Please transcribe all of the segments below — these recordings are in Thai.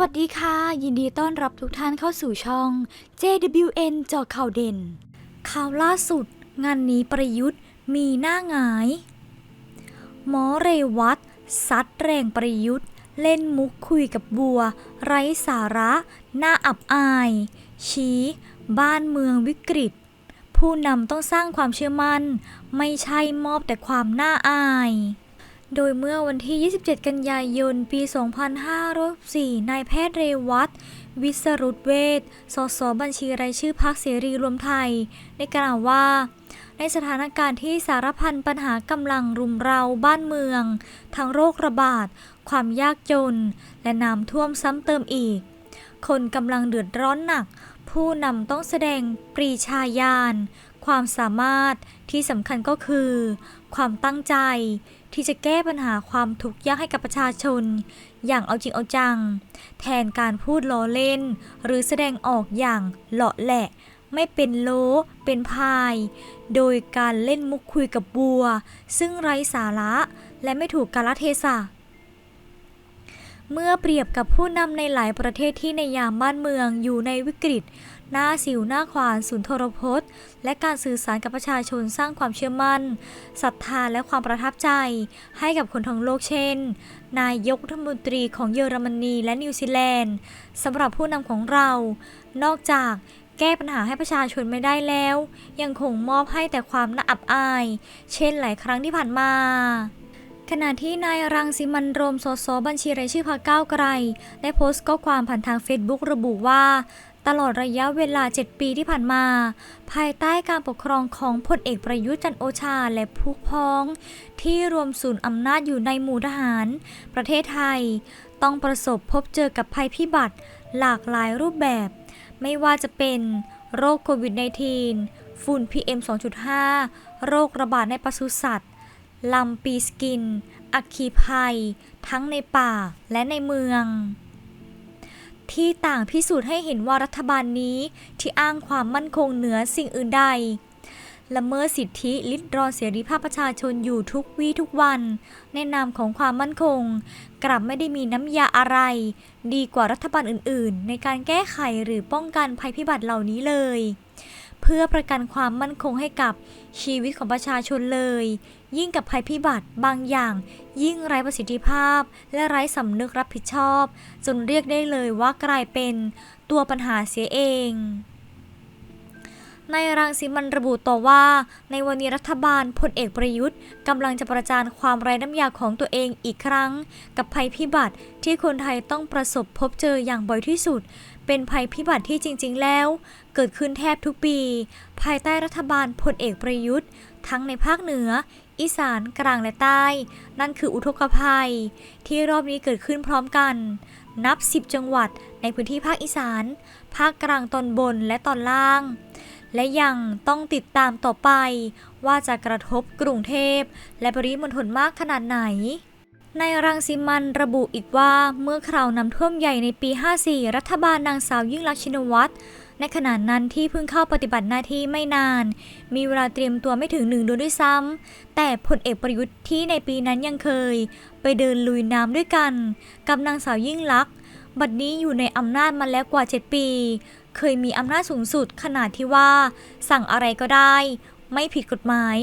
วัสดีค่ะ ยินดีต้อนรับทุกท่านเข้าสู่ช่อง JWN จอข่าวเด่น ข่าวล่าสุด งานนี้ประยุทธ์มีหน้าหงาย หมอเรวัตซัดแรงประยุทธ์ เล่นมุกคุยกับบัว ไร้สาระ หน่าอับอาย ชี้ บ้านเมืองวิกฤต ผู้นำต้องสร้างความเชื่อมั่น ไม่ใช่มอบแต่ความน่าอาย โดยเมื่อวันที่ 27 กันยายน ปี 2504นายแพทย์เรวัตวิสรุตเวชสสบัญชีรายชื่อพรรคเสรีรวมไทย ได้กล่าวว่า ในสถานการณ์ที่สารพันปัญหากำลังรุมเราบ้านเมือง ทั้งโรคระบาด ความยากจน และน้ำท่วมซ้ำเติมอีก คนกำลังเดือดร้อนหนัก ผู้นำต้องแสดงปรีชาญาณความสามารถ ที่สำคัญก็คือ ความตั้งใจที่จะแก้ปัญหาความทุกข์ยากให้กับประชาชน อย่างเอาจริงเอาจัง แทนการพูดล้อเล่น หรือแสดงออกอย่างเหลาะแหละ ไม่เป็นโล เป็นพาย โดยการเล่นมุกคุยกับบัว ซึ่งไร้สาระและไม่ถูกกาลเทศะ เมื่อเปรียบกับผู้นำในหลายประเทศที่ในยามบ้านเมืองอยู่ในวิกฤต หน้าสิวหน้าขวานศูนย์โทรพจน์ และการสื่อสารกับประชาชนสร้างความเชื่อมั่นศรัทธาและความประทับใจ ให้กับคนทั้งโลกเช่น นายกรัฐมนตรีของเยอรมนีและนิวซีแลนด์สำหรับผู้นำของเรา นอกจากแก้ปัญหาให้ประชาชนไม่ได้แล้ว ยังคงมอบให้แต่ความน่าอับอาย เช่นหลายครั้งที่ผ่านมา ขณะที่นายรังสิมันต์โรมสสบัญชีรายชื่อพรรคก้าวไกล ได้โพสต์ข้อความผ่านทางเฟซบุ๊กระบุว่า ตลอดระยะเวลา 7 ปีที่ผ่านมา ภายใต้การปกครองของพลเอกประยุทธ์จันโอชาและพวกพ้อง ที่รวมศูนย์อำนาจอยู่ในหมู่ทหาร ประเทศไทย ต้องประสบพบเจอกับภัยพิบัติ หลากหลายรูปแบบ ไม่ว่าจะเป็นโรคโควิด -19 ฝุ่น PM 2.5 โรคระบาดในปศุสัตว์ ลำปีสกิน อัคคีภัย ทั้งในป่าและในเมือง ที่ต่างพิสูจน์ให้เห็นว่ารัฐบาลนี้ที่อ้างความมั่นคงเหนือสิ่งอื่นใดละเมิดสิทธิลิดรอนเสรีภาพประชาชนอยู่ทุกวี่ทุกวัน ในนามของความมั่นคง กลับไม่ได้มีน้ำยาอะไร ดีกว่ารัฐบาลอื่นๆ ในการแก้ไขหรือป้องกันภัยพิบัติเหล่านี้เลย เพื่อประกันความมั่นคงให้กับชีวิตของประชาชนเลย ยิ่งกับภัยพิบัติบางอย่าง ยิ่งไร้ประสิทธิภาพ และไร้สำนึกรับผิดชอบ จนเรียกได้เลยว่ากลายเป็นตัวปัญหาเสียเองในรังสีมันระบุต่อว่า ในวันนี้รัฐบาลพลเอกประยุทธ์กำลังจะประจานความไร้น้ำยาของตัวเองอีกครั้ง กับภัยพิบัติที่คนไทยต้องประสบพบเจออย่างบ่อยที่สุด เป็นภัยพิบัติที่จริง ๆ แล้ว เกิดขึ้นแทบทุกปี ภายใต้รัฐบาลพลเอกประยุทธ์ ทั้งในภาคเหนือ อีสานกลางและใต้ นั่นคืออุทกภัย ที่รอบนี้เกิดขึ้นพร้อมกัน นับ 10 จังหวัดในพื้นที่ภาคอีสาน ภาคกลางตอนบนและตอนล่าง และยังต้องติดตามต่อไป ว่าจะกระทบกรุงเทพ และปริมณฑลมากขนาดไหน ในรังสิมันระบุอีกว่าเมื่อคราวนำท่วมใหญ่ในปี 54 รัฐบาลนางสาวยิ่งลักษณ์ชินวัตรในขณะนั้นที่เพิ่งเข้าปฏิบัติหน้าที่ไม่นาน มีเวลาเตรียมตัวไม่ถึงหนึ่งเดือนด้วยซ้ำ แต่พลเอกประยุทธ์ที่ในปีนั้นยังเคย ไปเดินลุยน้ำด้วยกัน กับนางสาวยิ่งลักษณ์บัดนี้อยู่ในอำนาจมาแล้วกว่า 7 ปี เคยมีอำนาจสูงสุดขนาดที่ว่า สั่งอะไรก็ได้ ไม่ผิดกฎหมาย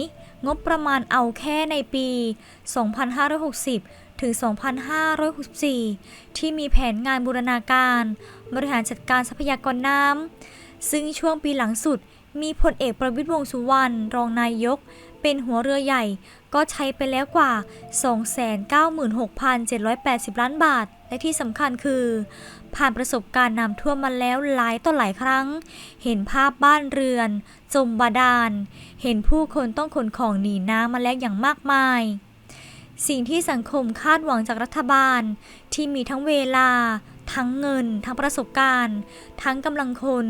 งบประมาณเอาแค่ในปี 2560 ถึง 2564 ที่มีแผนงานบูรณาการ บริหารจัดการทรัพยากรน้ำ ซึ่งช่วงปีหลังสุดมีพลเอกประวิตรวงสุวรรณรองนายก เป็นหัวเรือใหญ่ ก็ใช้ไปแล้วกว่า 296,780 ล้านบาท และที่สำคัญคือ ผ่านประสบการณ์น้ำท่วมมาแล้วหลายต่อหลายครั้ง เห็นภาพบ้านเรือน จมบาดาล เห็นผู้คนต้องขนของหนีน้ำมาแล้วอย่างมากมาย สิ่งที่สังคมคาดหวังจากรัฐบาล ที่มีทั้งเวลา ทั้งเงิน ทั้งประสบการณ์ ทั้งกำลังคน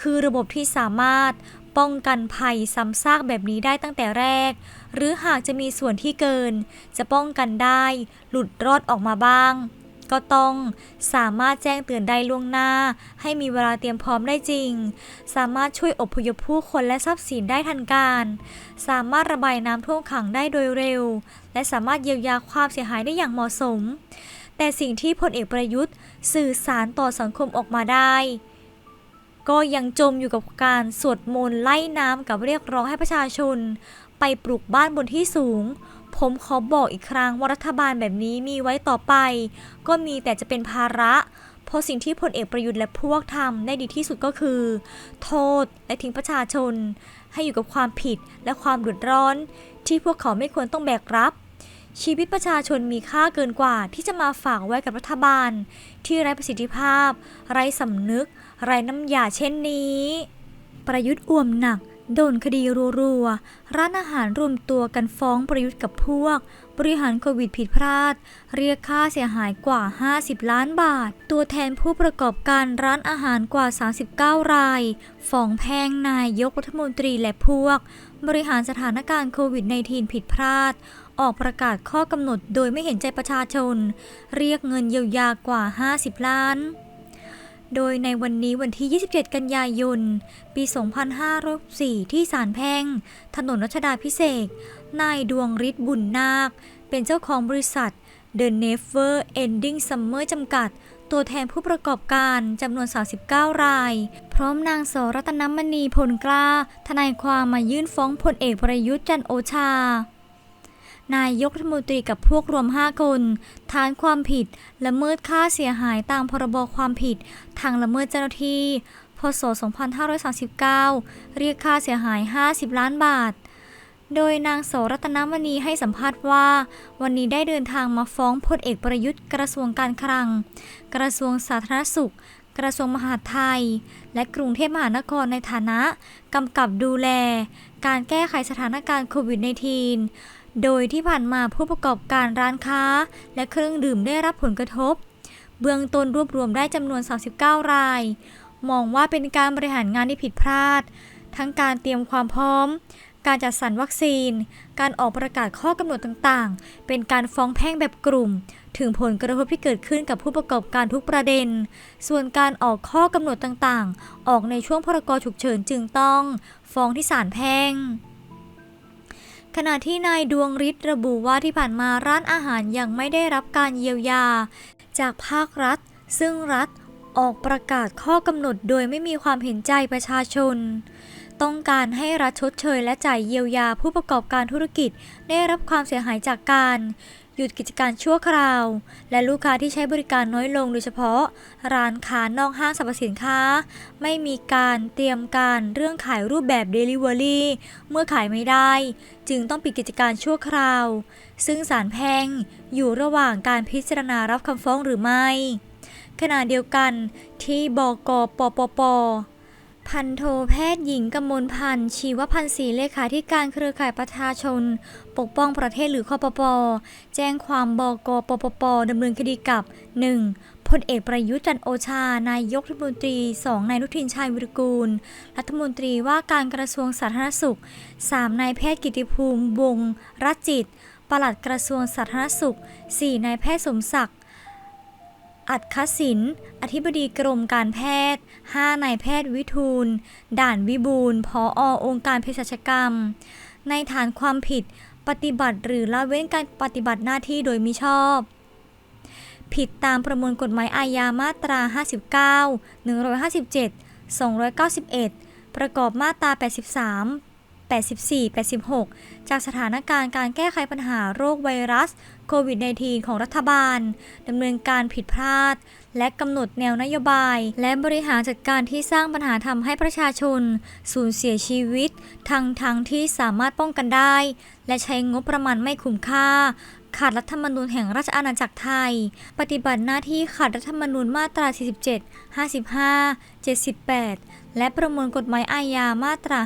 คือระบบที่สามารถป้องกันภัยซ้ำซากแบบนี้ได้ตั้งแต่แรก หรือหากจะมีส่วนที่เกิน จะป้องกันได้ หลุดรอดออกมาบ้าง ก็ต้องสามารถแจ้งเตือนได้ล่วงหน้า ให้มีเวลาเตรียมพร้อมได้จริง สามารถช่วยอพยพผู้คนและทรัพย์สินได้ทันการ สามารถระบายน้ำท่วมขังได้โดยเร็ว และสามารถเยียวยาความเสียหายได้อย่างเหมาะสม แต่แต่สิ่งที่พลเอกประยุทธ์ สื่อสารต่อสังคมออกมาได้ ก็ยังจมอยู่กับการสวดมนต์ไล่น้ำกับเรียกร้องให้ประชาชน ไปปลูกบ้านบนที่สูง ผมขอบอกอีกครั้งว่ารัฐบาลแบบนี้มีไว้ต่อไป ก็มีแต่จะเป็นภาระเพราะสิ่งที่พลเอกประยุทธ์และพวกทำได้ดีที่สุดก็คือ โทษและทิ้งประชาชน ให้อยู่กับความผิดและความเดือดร้อน ที่พวกเขาไม่ควรต้องแบกรับ ชีวิตประชาชนมีค่าเกินกว่าที่จะมาฝากไว้กับรัฐบาล ที่ไร้ประสิทธิภาพ ไร้สำนึก ไร้น้ำยาเช่นนี้ ประยุทธ์อ่วมหนัก โดนคดีรัวๆ ร้านอาหารรวมตัวกันฟ้องประยุทธ์กับพวก บริหารโควิดผิดพลาด เรียกค่าเสียหายกว่า 50 ล้านบาท ตัวแทนผู้ประกอบการร้านอาหารกว่า 39 รายฟ้องแพงนายกรัฐมนตรีและพวก บริหารสถานการณ์โควิด -19 ผิดพลาด ออกประกาศข้อกำหนดโดยไม่เห็นใจประชาชน เรียกเงินเยียวยากว่า 50 ล้าน โดยในวันนี้วันที่ 27 กันยายน ปี 2504ที่ศาลแพ่ง ถนนรัชดาพิเศษ นายดวงฤทธิ์บุญนาค เป็นเจ้าของบริษัท The Never Ending Summer จำกัด ตัวแทนผู้ประกอบการจำนวน 39 ราย พร้อมนางสรัตนมณีพลกล้า ทนายความมายื่นฟ้องพลเอกประยุทธ์จันโอชา นายกรัฐมนตรีกับพวกรวม 5 คน ฐานความผิด ละเมิดค่าเสียหายตามพรบความผิด ทางละเมิดเจ้าหน้าที่ พศ 2539 เรียกค่าเสียหาย 50 ล้านบาทโดยนางโสรัตนมณีให้สัมภาษณ์ว่า วันนี้ได้เดินทางมาฟ้องพลเอกประยุทธ์กระทรวงการคลัง กระทรวงสาธารณสุข กระทรวงมหาดไทย และกรุงเทพมหานครในฐานะ กำกับดูแล การแก้ไขสถานการณ์โควิด -19 โดยที่ผ่านมาผู้ประกอบการร้านค้า และเครื่องดื่มได้รับผลกระทบ เบื้องต้นรวบรวมได้จำนวน 39 ราย มองว่าเป็นการบริหารงานที่ผิดพลาด ทั้งการเตรียมความพร้อม การจัดสรรวัคซีน การออกประกาศข้อกำหนดต่างๆ เป็นการฟ้องแพ่งแบบกลุ่ม ถึงผลกระทบที่เกิดขึ้นกับผู้ประกอบการทุกประเด็น ส่วนการออกข้อกำหนดต่างๆ ออกในช่วงพรกฉุกเฉินจึงต้อง ฟ้องที่ศาลแพ่ง ขณะที่นายดวงฤทธิ์ระบุว่าที่ผ่านมาร้านอาหารยังไม่ได้รับการเยียวยา จากภาครัฐ ซึ่งรัฐออกประกาศข้อกำหนดโดยไม่มีความเห็นใจประชาชน ต้องการให้รัฐชดเชยและจ่ายเยียวยาผู้ประกอบการธุรกิจ ได้รับความเสียหายจากการ หยุดกิจการชั่วคราว และลูกค้าที่ใช้บริการน้อยลงโดยเฉพาะ ร้านค้านอกห้างสรรพสินค้า ไม่มีการเตรียมการเรื่องขายรูปแบบ Delivery เมื่อขายไม่ได้ จึงต้องปิดกิจการชั่วคราว ซึ่งศาลแพ่งอยู่ระหว่างการพิจารณารับคำฟ้องหรือไม่ ขณะเดียวกันที่บกปปป พันโทแพทย์หญิงกมลพันธ์ชีวพันธ์ศรีเลขาธิการเครือข่ายประชาชน ปกป้องประเทศหรือคอปปแจ้งความบกปปปดำเนินคดีกับ 1. พลเอกประยุทธ์จันโอชา นายกรัฐมนตรี 2. นายนุทินชาญวิรกูล รัฐมนตรีว่าการกระทรวงสาธารณสุข 3. นายแพทย์กิติภูมิวงรัจิตปลัดกระทรวงสาธารณสุข 4. นายแพทย์สมศักดิ์ อัดคศิน อธิบดีกรมการแพทย์ 5 นายแพทย์วิทูล ด่านวิบูลย์ผอองค์การเภสัชกรรม ในฐานความผิด ปฏิบัติหรือละเว้นการปฏิบัติหน้าที่โดยมิชอบ ผิดตามประมวลกฎหมายอาญามาตรา 59 157 291 ประกอบมาตรา 83 84 86 จากสถานการณ์การแก้ไขปัญหาโรคไวรัส โควิด -19 ของรัฐบาลดำเนินการผิดพลาด และกำหนดแนวนโยบาย และบริหารจัดการที่สร้างปัญหาทำให้ประชาชน สูญเสียชีวิต ทั้งทั้งที่สามารถป้องกันได้ และใช้งบประมาณไม่คุ้มค่าขาดรัฐธรรมนูญแห่งราชอาณาจักรไทย ปฏิบัติหน้าที่ขาดรัฐธรรมนูญมาตรา 47 55 78 และประมวลกฎหมายอาญามาตรา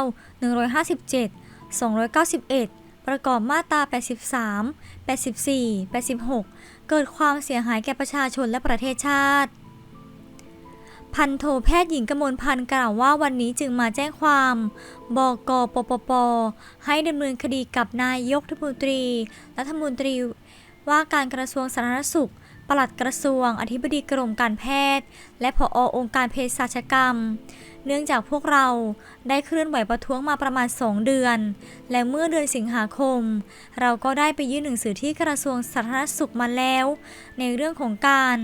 59 157 291 ประกอบมาตรา 83 84 86 เกิดความเสียหายแก่ประชาชนและประเทศชาติ พันโทแพทย์หญิงกมลพันธ์กล่าวว่าวันนี้จึงมาแจ้งความบกปปป ให้ดำเนินคดีกับนายกรัฐมนตรี รัฐมนตรี ว่าการกระทรวงสาธารณสุข ปลัดกระทรวง อธิบดีกรมการแพทย์ และผอองค์การเภสัชกรรม เนื่องจากพวกเราได้เคลื่อนไหวประท้วงมาประมาณ 2 เดือน และเมื่อเดือนสิงหาคม เราก็ได้ไปยื่นหนังสือที่กระทรวงสาธารณสุขมาแล้ว ในเรื่องของการ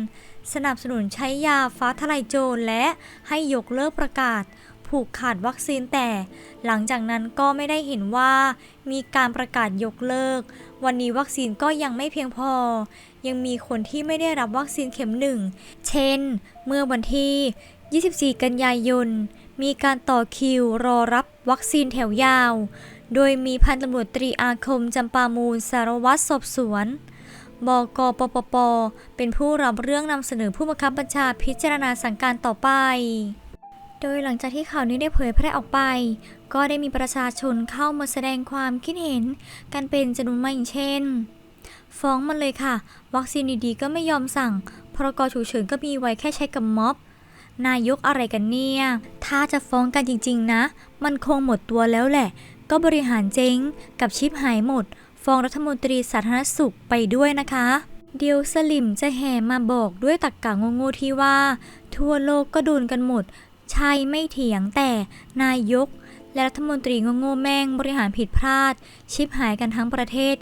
สนับสนุนใช้ยาฟ้าทลายโจรและให้ยกเลิกประกาศ ผูกขาดวัคซีนแต่หลังจากนั้นก็ไม่ได้เห็นว่ามีการประกาศยกเลิก วันนี้วัคซีนก็ยังไม่เพียงพอ ยังมีคนที่ไม่ได้รับวัคซีนเข็มหนึ่ง เช่น เมื่อวันที่ 24 กันยายน มีการต่อคิวรอรับวัคซีนแถวยาว โดยมีพันตำรวจตรีอาคมจำปามูลสารวัตรสอบสวนบกปปป เป็นผู้รับเรื่องนำเสนอผู้บังคับบัญชาพิจารณาสั่งการต่อไป ดยหลังจากที่ข่าวนี้ได้เผยแพร่ออกไป ก็ได้มีประชาชนเข้ามาแสดงความคิดเห็น กันเป็นจำนวนมากอย่างเช่น ฟ้องมันเลยค่ะ วัคซีนดีๆก็ไม่ยอมสั่ง พรกฉุกเฉินก็มีไว้แค่ใช้กับม็อบ นายกอะไรกันเนี่ย ถ้าจะฟ้องกันจริงๆนะ มันคงหมดตัวแล้วแหละ ก็บริหารเจ๊งกับชิปหายหมด ฟ้องรัฐมนตรีสาธารณสุขไปด้วยนะคะเดียวสลิมจะแห่มาบอกด้วยตักกะงงๆที่ว่า ทั่วโลกก็โดนกันหมด ใช่ไม่เถียงแต่นายก และรัฐมนตรีโง่แม่งบริหารผิดพลาด ชิปหายกันทั้งประเทศ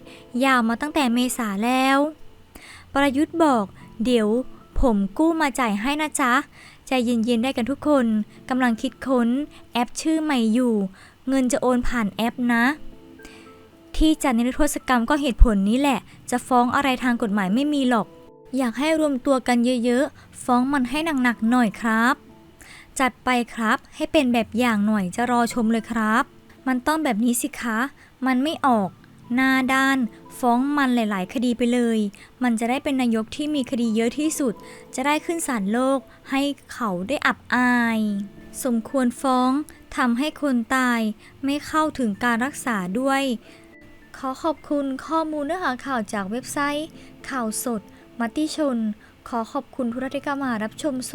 ยาวมาตั้งแต่เมษาแล้ว ประยุทธ์บอก เดี๋ยว ผมกู้มาจ่ายให้นะจ๊ะ ใจเย็นๆได้กันทุกคนกำลังคิดค้น แอปชื่อใหม่อยู่ เงินจะโอนผ่านแอปนะที่จัดนิรโทษกรรมก็เหตุผลนี้แหละ จะฟ้องอะไรทางกฎหมายไม่มีหรอก อยากให้รวมตัวกันเยอะๆ ฟ้องมันให้หนักๆหน่อยครับ จัดไปครับ ให้เป็นแบบอย่างหน่อยจะรอชมเลยครับ มันต้องแบบนี้สิคะ มันไม่ออก หน้าด้าน ฟ้องมันหลาย ๆ คดีไปเลย มันจะได้เป็นนายกที่มีคดีเยอะที่สุด จะได้ขึ้นศาลโลก ให้เขาได้อับอาย สมควรฟ้องทำให้คนตายไม่เข้าถึงการรักษาด้วย ขอขอบคุณข้อมูลเนื้อหาข่าวจากเว็บไซต์ ข่าวสด มัติชน ขอขอบคุณทุกท่านที่เข้ามารับชมสวัส